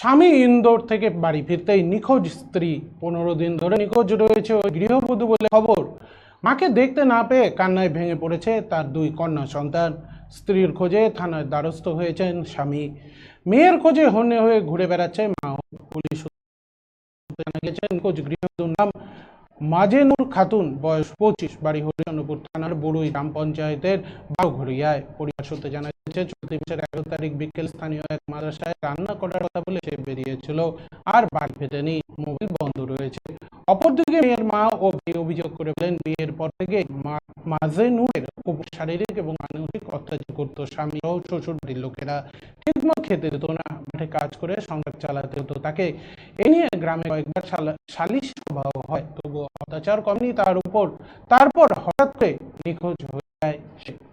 স্বামী ইন্দোর থেকে বাড়ি ফিরতেই নিখোঁজ স্ত্রী। পনেরো দিন ধরে নিখোঁজ রয়েছে ওই গৃহবধূ বলে খবর। মাকে দেখতে না পেয়ে কান্নায় ভেঙে পড়েছে তার দুই কন্যা সন্তান। স্ত্রীর খোঁজে থানায় দ্বারস্থ হয়েছেন স্বামী। মেয়ের খোঁজে হন্যে হয়ে ঘুরে বেড়াচ্ছে মা পুলিশ। জানা গেছে নিখোঁজ গৃহবধূর নাম মাজেনুর খাতুন, বয়স পঁচিশ, বাড়ি হরিচন্দ্রপুর থানার বড়ুই গ্রাম পঞ্চায়েতের বাউঘরিয়ায় পরিবার সূত্রে জানা গেছে, চলতি মাসের এগারো তারিখ বিকেল স্থানীয় এক মাদ্রাসায় রান্না করার কথা বলে সে বেরিয়েছিল, আর বাড়ি ফেরেনি, মোবাইল বন্ধ রয়েছে। অপরদিকে মেয়ের মা ও ভাই অভিযোগ করে বলেন, বিয়ের পর থেকে মাজেনুরের উপর শারীরিক এবং মানসিক অত্যাচার করত স্বামী ও শ্বশুর লোকেরা। ঠিকমতো খেতে দিত না, মাঠে কাজ করে সংসার চালাতে হতো তাকে। এ নিয়ে গ্রামে কয়েকবার সালা- সালিশ সভাও হয়। তবুও অত্যাচার কমনি তার উপর। তারপর হঠাৎ করে নিখোঁজ হয়ে যায় সে।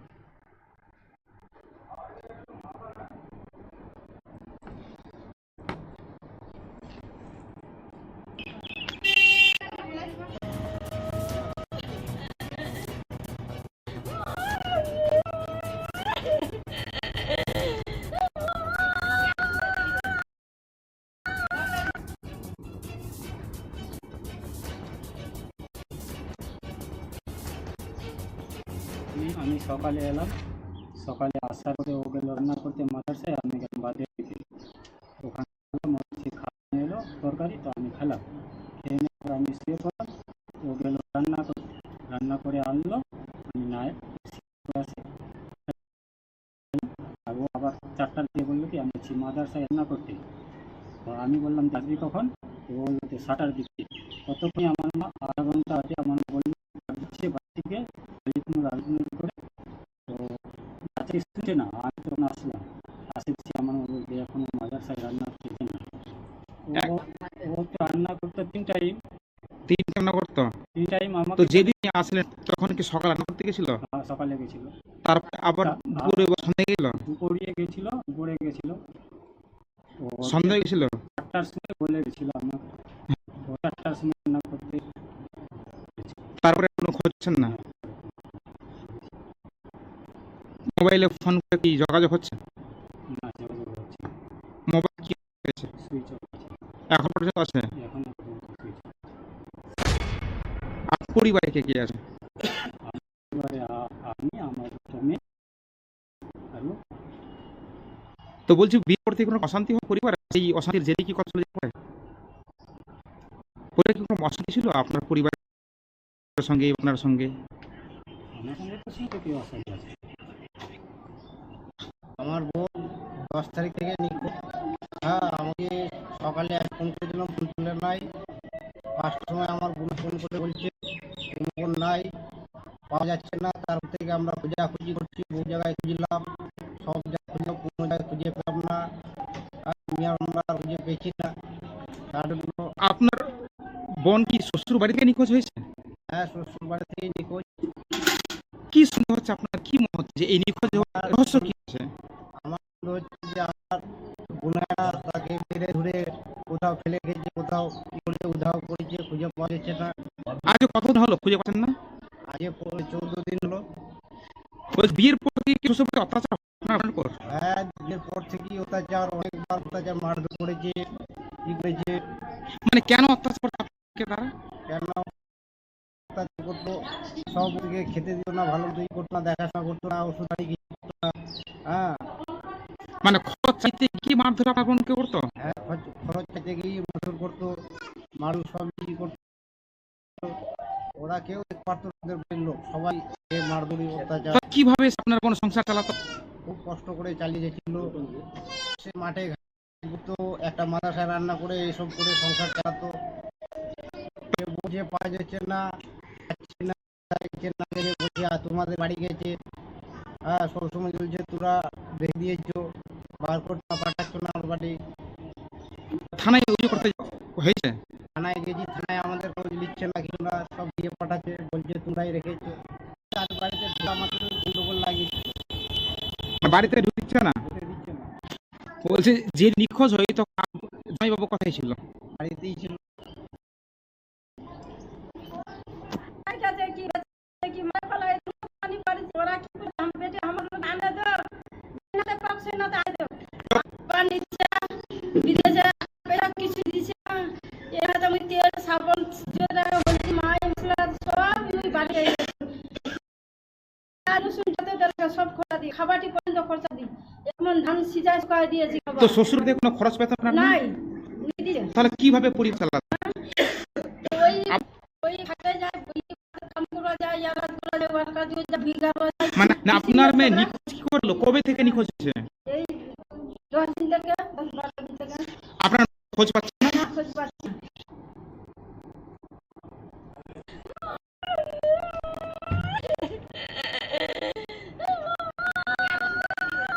আমি- সকালে এলাম। সকালে আসার পরে ও রান্না করতে মাদ্রাসায় আমি গেলাম বাদে ওখানে খাওয়া এলো, তরকারি তো আমি খেলাম। খেয়ে নেওয়ার আমি শুয়ে পড়লাম, ও গেল রান্না করতে। রান্না করে আনলো, আমি আসি আর ও আবার চারটার দিয়ে বলল কি, আমি মাদ্রাসায় রান্না করতে। আমি বললাম, যাবি কখন? ও বলল যে সাটার দিকে। ততক্ষণে আমার মা আধা ঘণ্টা আগে আমার বলল দিচ্ছে বাড়ি থেকে, আলিপুর আলিপুর শুনছে না আমি তখন আসলাম আসে দেখছি আমার মা বলছে এখনও মাদ্রাসায় রান্না করছে না। ও- তো রান্না করতে তিন টাইম তিন রান্না করতো? তিন টাইম আমার তো যেদিন আসলেন তখন কি সকাল রান্না করতে গেছিল? আ- সকালে গেছিল। তারপরে আবার দুপুরে বা সন্ধ্যে গেছিল দুপুরে গেছিল দুপুরে গেছিল। ও সন্ধ্যে গেছিল? চারটার সময় বলে গেছিল আমার চারটার সময় রান্না করতে। তারপরে কোনো খোঁজ পাচ্ছেন না মোবাইলে ফোন করে কি যোগাযোগ হচ্ছে? না যোগাযোগ হচ্ছে মোবাইল কি হয়েছে সুইচ অফ এখন পর্যন্ত আছে? এখনও পরিবারে কে কে আছে? আমি আমার মেয়ে তো বলছি বিয়ে করতে কোনো অশান্তি হয় পরিবার? সেই অশান্তির জেরে কি কথা চলে যেতে পারে পরে কি কোনো অশান্তি ছিল আপনার পরিবারের সঙ্গে আপনার সঙ্গে? আমার সঙ্গে তো অশান্তি আছে। আমার বোন দশ তারিখ থেকে নিখোঁজ। হ্যাঁ আমাকে সকালে এক ফোন করেছিলাম ফোন তুলে নাই। পাঁচটার সময় আমার বোন ফোন করে বলছে বোন নাই পাওয়া যাচ্ছে না। তার থেকে আমরা খোঁজাখুঁজি করছি বহু জায়গায় খুঁজলাম। সব জায়গায় খুঁজলাম কোনো জায়গায় খুঁজে পেলাম না। আর আমি আর আমরা খুঁজে পেয়েছি না। তার জন্য আপনার বোন কি শ্বশুর বাড়িতে নিখোঁজ হয়েছে? হ্যাঁ শ্বশুর বাড়ি থেকে নিখোঁজ। কি সন্দেহ হচ্ছে আপনার? কি মনে হচ্ছে যে এই নিখোঁজ হওয়ার রহস্য কি? আছে আমার মনে হচ্ছে যে আমার বোনেরা তাকে মেরে ধরে কোথাও ফেলে গেছে কোথাও কি করে উধাও আজ কতদিন হলো? খুঁজে পাচ্ছেন না? আজকে পনেরো চৌদ্দ দিন হলো। বলছি বিয়ের পর থেকে কি শ্বশুর অত্যাচার আপনার উপর? হ্যাঁ বিয়ের পর থেকেই অত্যাচার অনেকবার অত্যাচার মারধর করেছে কি করেছে। মানে কেন অত্যাচার আপনাকে তারা? কেন অত্যাচার করতো সব দিকে খেতে দিত না ভালো তৈরি করতো না দেখাশোনা করতো না ওষুধ কিছু করতো না। হ্যাঁ। মানে খরচ চাইতে কি মারধর আপনার বোনকে করতো? হ্যাঁ খরচ চাইতে গিয়ে মারধর করতো? মারু সব করতো কেউ পারতো না ওদের বাড়ির লোক সবাই মারধরি অত্যাচার। কীভাবে আপনার বোন সংসার চালাতো? খুব কষ্ট করে চালিয়ে যাচ্ছিল। সে মাঠে ঘুরতো একটা মাদ্রাসায় রান্না করে এসব করে সংসার চালাতো। বুঝে পাওয়া যাচ্ছে না দেখে বলছে তোমাদের বাড়ি গেছে। হ্যাঁ সবসময় চলছে তোরা রেখে দিয়েছ বার করতে না পাঠাচ্ছ না আমার বাড়ি। থানায় অভিযোগ করতে হয়েছে? থানায় গেছি থানায় আমাদের খোঁজ নিচ্ছে না কিছু না সব দিয়ে পাঠাচ্ছে। ভাই রেখেছে। তার বাড়িতে ঢোকা মাত্র গন্ডগোল লাগিয়েছে। বাড়িতে ঢুকছে না? বলছে যে নিখোঁজ হয়ে তখন জয়বাবু কথাই ছিল? বাড়িতেই ছিল। ওরা কি করে বেটে আমার আনে দাও না তো পাকছে না তো আই দাও পানি দিই খাবারটি পর্যন্ত খরচা দিই এমন ধান সিজাই শুকাই দিয়েছি তো শ্বশুর দিয়ে কোনো খরচ পেতেন না নাই তাহলে কীভাবে পরিবার চালাতেন ওই ওই খাটে যায় কাম করা যায় ইয়ারাজ করা যায় ওয়ার কাজ যায় ভিগা করা যায় মানে আপনার মেয়ে নিখোঁজ কি করল? কবে থেকে নিখোঁজ হয়েছে? এই দশ দিন থেকে আপনার খোঁজ পাচ্ছেন না? খোঁজ পাচ্ছি